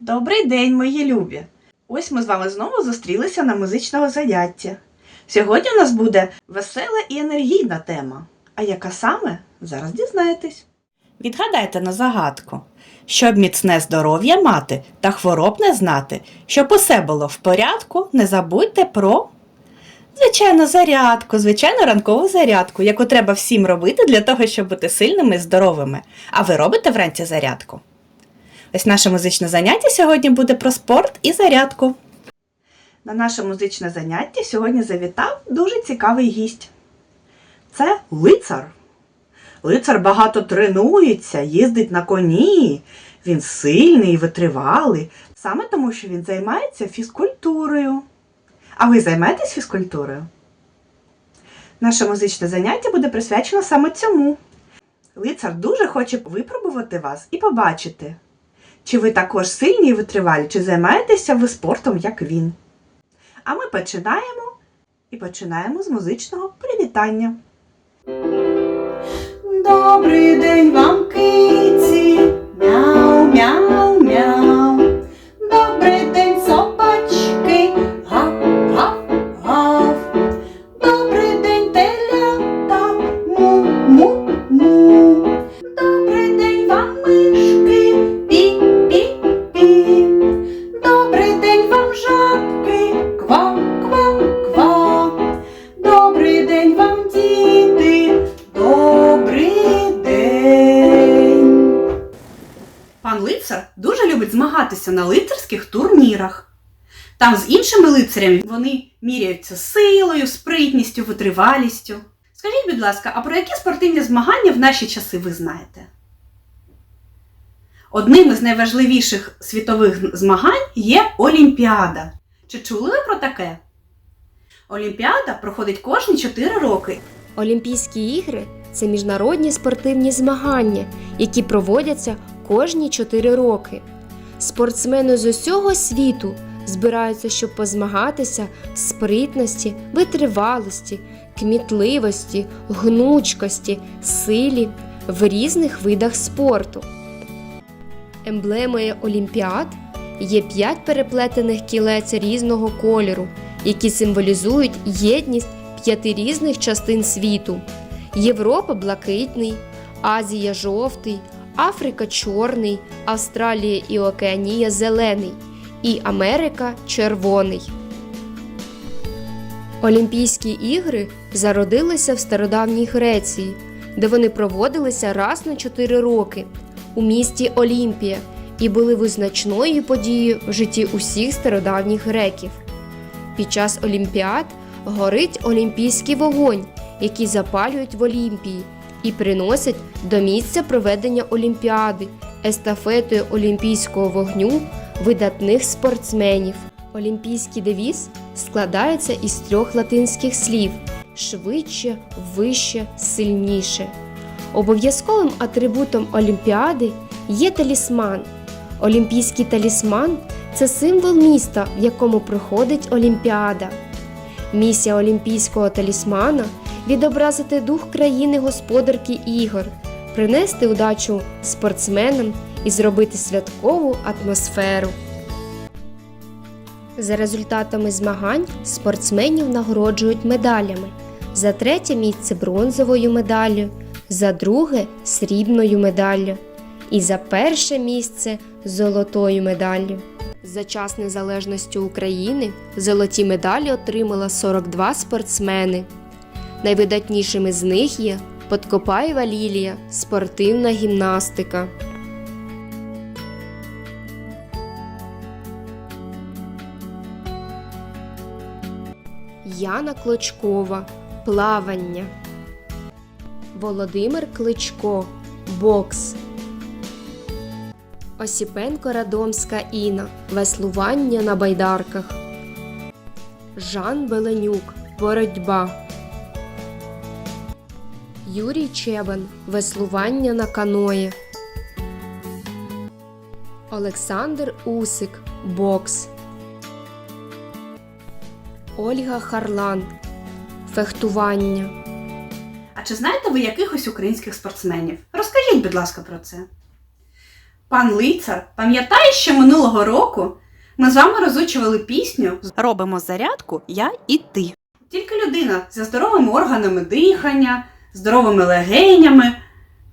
Добрий день, мої любі! Ось ми з вами знову зустрілися на музичного заняття. Сьогодні у нас буде весела і енергійна тема. А яка саме? Зараз дізнаєтесь. Відгадайте на загадку. Щоб міцне здоров'я мати та хвороб не знати, щоб усе було в порядку, не забудьте про. Звичайно, зарядку, звичайно, ранкову зарядку, яку треба всім робити для того, щоб бути сильними і здоровими. А ви робите вранці зарядку? Ось наше музичне заняття сьогодні буде про спорт і зарядку. На наше музичне заняття сьогодні завітав дуже цікавий гість. Це лицар. Лицар багато тренується, їздить на коні. Він сильний і витривалий, саме тому, що він займається фізкультурою. А ви займаєтесь фізкультурою? Наше музичне заняття буде присвячено саме цьому. Лицар дуже хоче випробувати вас і побачити, чи ви також сильні і витривалі, чи займаєтеся ви спортом, як він. А ми починаємо і починаємо з музичного привітання. Добрий день вам, киці, мяу, іншими вони міряються силою, спритністю, витривалістю. Скажіть, будь ласка, а про які спортивні змагання в наші часи ви знаєте? Одним із найважливіших світових змагань є Олімпіада. Чи чули ви про таке? Олімпіада проходить кожні 4 роки Олімпійські ігри це міжнародні спортивні змагання, які проводяться кожні 4 роки. Спортсмени з усього світу збираються, щоб позмагатися в спритності, витривалості, кмітливості, гнучкості, силі в різних видах спорту. Емблемою Олімпіад є п'ять переплетених кілець різного кольору, які символізують єдність п'яти різних частин світу: Європа блакитний, Азія жовтий, Африка чорний, Австралія і Океанія зелений, і Америка червоний. Олімпійські ігри зародилися в стародавній Греції, де вони проводилися раз на 4 роки у місті Олімпія і були визначною подією в житті усіх стародавніх греків. Під час Олімпіад горить олімпійський вогонь, який запалюють в Олімпії, і приносять до місця проведення Олімпіади естафетою олімпійського вогню видатних спортсменів. Олімпійський девіз складається із трьох латинських слів швидше, вище, сильніше. Обов'язковим атрибутом Олімпіади є талісман. Олімпійський талісман це символ міста, в якому проходить Олімпіада. Місія олімпійського талісмана відобразити дух країни господарки ігор, принести удачу спортсменам і зробити святкову атмосферу. За результатами змагань спортсменів нагороджують медалями. За третє місце бронзовою медаллю, за друге срібною медаллю і за перше місце золотою медаллю. За час незалежності України золоті медалі отримала 42 спортсмени. Найвидатнішими з них є Подкопаєва Лілія, спортивна гімнастика. Яна Клочкова плавання. Володимир Кличко бокс. Осіпенко Радомська Іна веслування на байдарках. Жан Беленюк боротьба. Юрій Чебан веслування на каної. Олександр Усик бокс. Ольга Харлан фехтування. А чи знаєте ви якихось українських спортсменів? Розкажіть, будь ласка, про це. Пан лицар, пам'ятаєш, що минулого року ми з вами розучували пісню Робимо зарядку я і ти. Тільки людина зі здоровими органами дихання, здоровими легенями,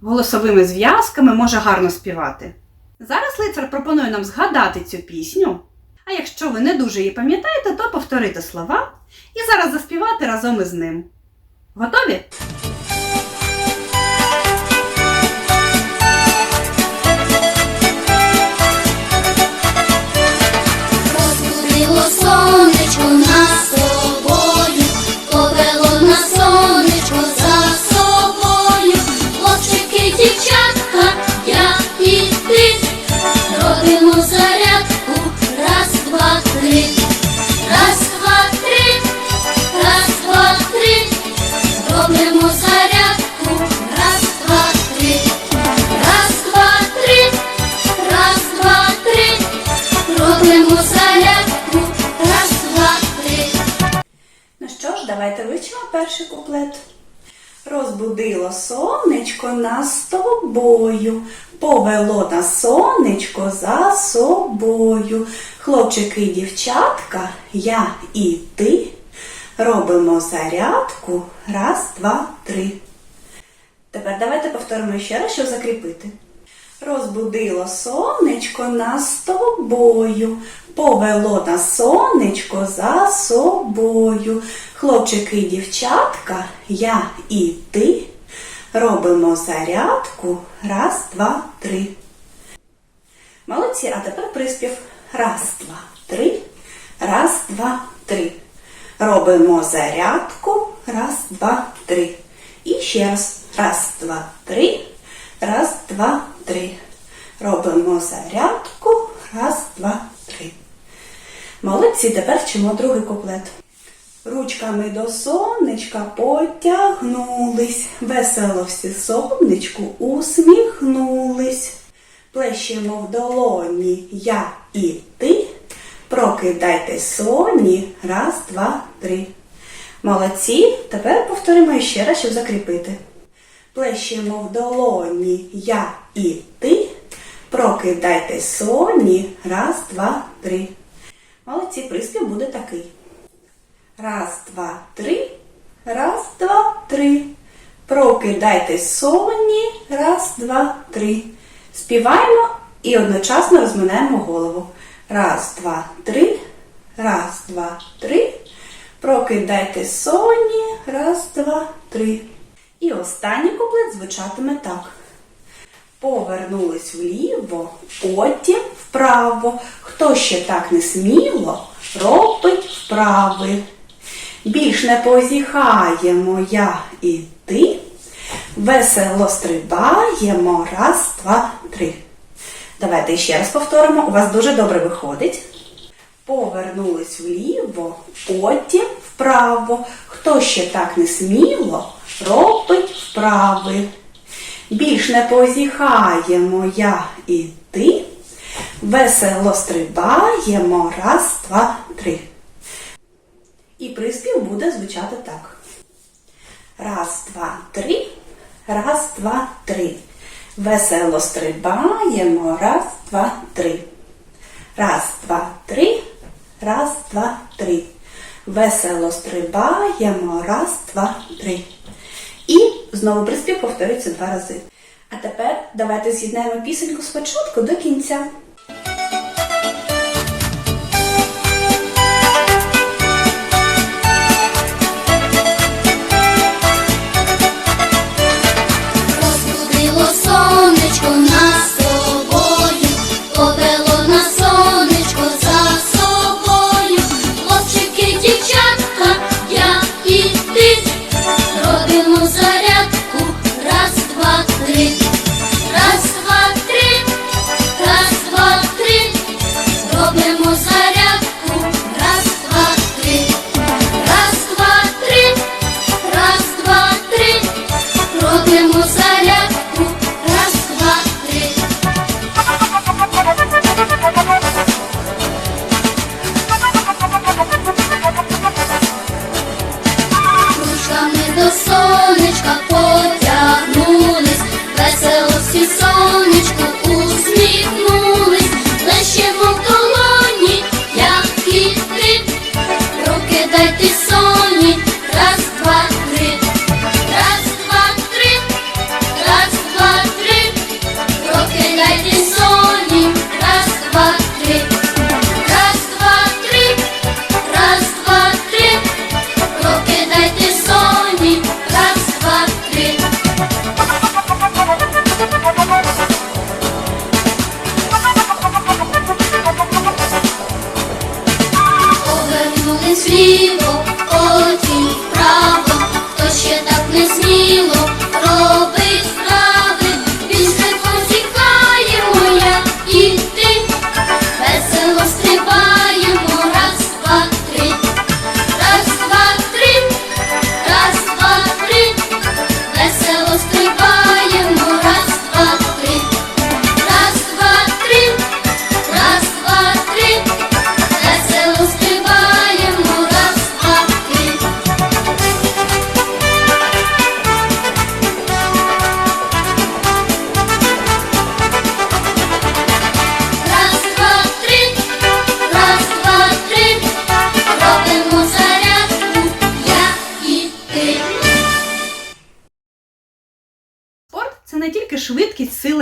голосовими зв'язками може гарно співати. Зараз лицар пропонує нам згадати цю пісню. А якщо ви не дуже її пам'ятаєте, то повторити слова і зараз заспівати разом із ним. Готові? Ж, перший куплет. Розбудило сонечко нас з тобою, повело на сонечко за собою. Хлопчики і дівчатка, я і ти. Робимо зарядку. Раз, два, три. Тепер давайте повторимо ще раз, щоб закріпити. Розбудило сонечко нас з тобою, повело на сонечко за собою. Хлопчики і дівчатка, я і ти. Робимо зарядку. Раз, два, три. Молодці, а тепер приспів. Раз, два, три. Раз, два, три. Робимо зарядку. Раз, два, три. І ще раз. Раз, два, три. Раз, два, три. Робимо зарядку. Раз, два, три. Молодці, тепер вчимо другий куплет. Ручками до сонечка потягнулись, весело всі сонечку усміхнулись. Плещемо в долоні я і ти. Прокидайте соні. Раз, два, три. Молодці. Тепер повторимо ще раз, щоб закріпити. Плещемо в долоні я і ти. Прокидайте соні. Раз, два, три. Молодці, приспів буде такий. Раз, два, три. Раз, два, три. Прокидайте соні. Раз, два, три. Співаємо і одночасно розминаємо голову. Раз, два, три. Раз, два, три. Прокидайте соні. Раз, два, три. І останній куплет звучатиме так. Повернулись вліво, потім вправо. Хто ще так не сміло, робить вправи. Більш не позіхаємо я і ти. Весело стрибаємо. Раз, два, три. Давайте ще раз повторимо. У вас дуже добре виходить. Повернулись вліво, потім вправо. Хто ще так не сміло, робить вправи. Більш не позіхаємо я і ти. Весело стрибаємо. Раз, два, три. І приспів буде звучати так. Раз, два, три. Раз, два, три. Весело стрибаємо. Раз, два, три. Раз, два, три. Раз, два, три. Весело стрибаємо. Раз, два, три. І знову приспів повторюється два рази. А тепер давайте з'єднаємо пісеньку спочатку до кінця.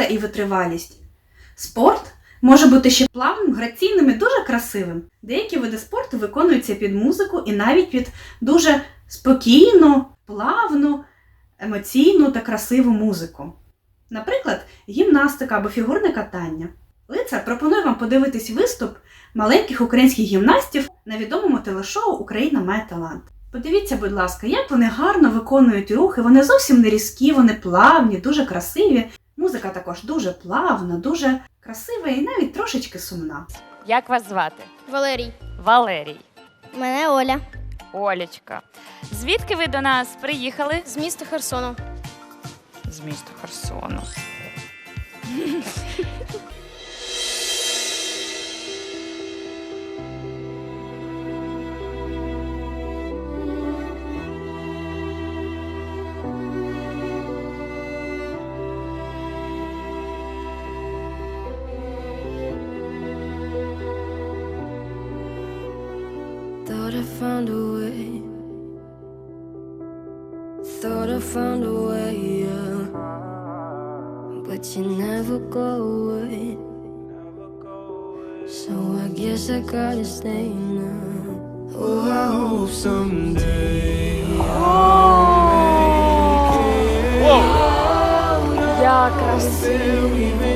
Сила і витривалість. Спорт може бути ще плавним, граційним і дуже красивим. Деякі види спорту виконуються під музику і навіть під дуже спокійну, плавну, емоційну та красиву музику. Наприклад, гімнастика або фігурне катання. Лицар пропонує вам подивитись виступ маленьких українських гімнастів на відомому телешоу Україна має талант. Подивіться, будь ласка, як вони гарно виконують рухи. Вони зовсім не різкі, вони плавні, дуже красиві. Музика також дуже плавна, дуже красива і навіть трошечки сумна. Як вас звати? Валерій. Валерій. Мене Оля. Олечка. Звідки ви до нас приїхали? З міста Херсону. З міста Херсону. found a way. Thought I found a way, yeah. But you never go away. So I guess I gotta stay now. Oh, I hope someday. Як красиво! Even if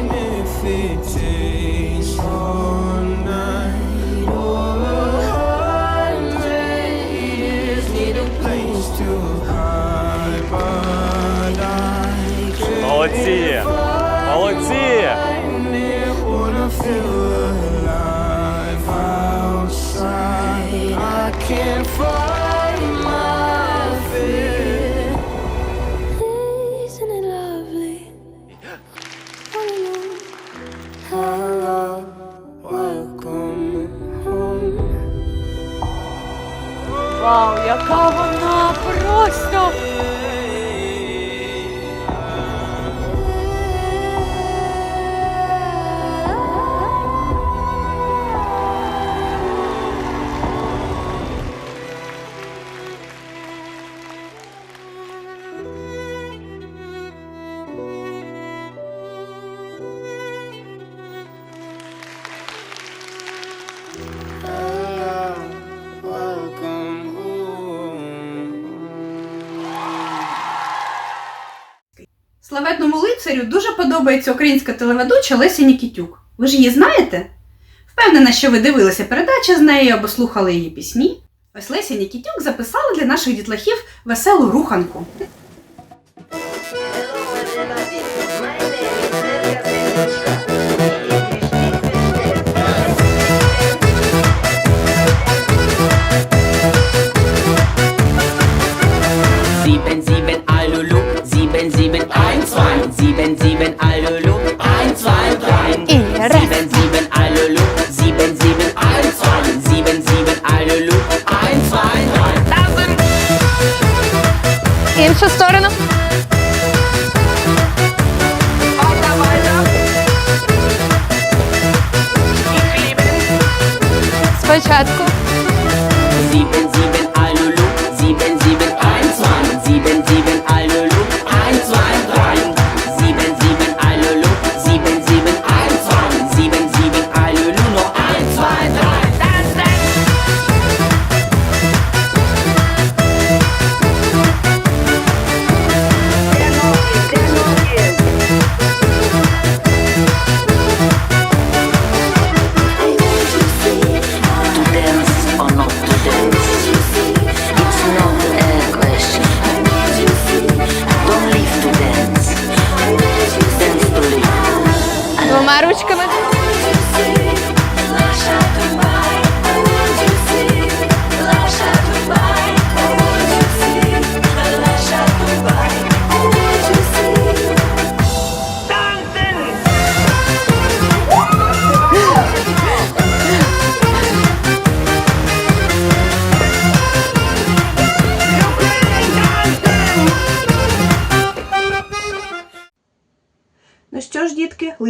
Молодці! Молодці! Славетному лицарю дуже подобається українська телеведуча Леся Нікітюк. Ви ж її знаєте? Впевнена, що ви дивилися передачі з нею або слухали її пісні. Ось Леся Нікітюк записала для наших дітлахів веселу руханку. 2, 7, 7, Allelu. 1, 2, 3. Ihr 7, 7, Allelu. 7, 7, 1, 2. 7, 7, Allelu. 1, 2, 3. Та Іншу сторону.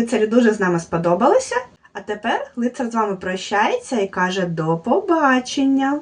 Лицарю дуже з нами сподобалося. А тепер лицар з вами прощається і каже до побачення.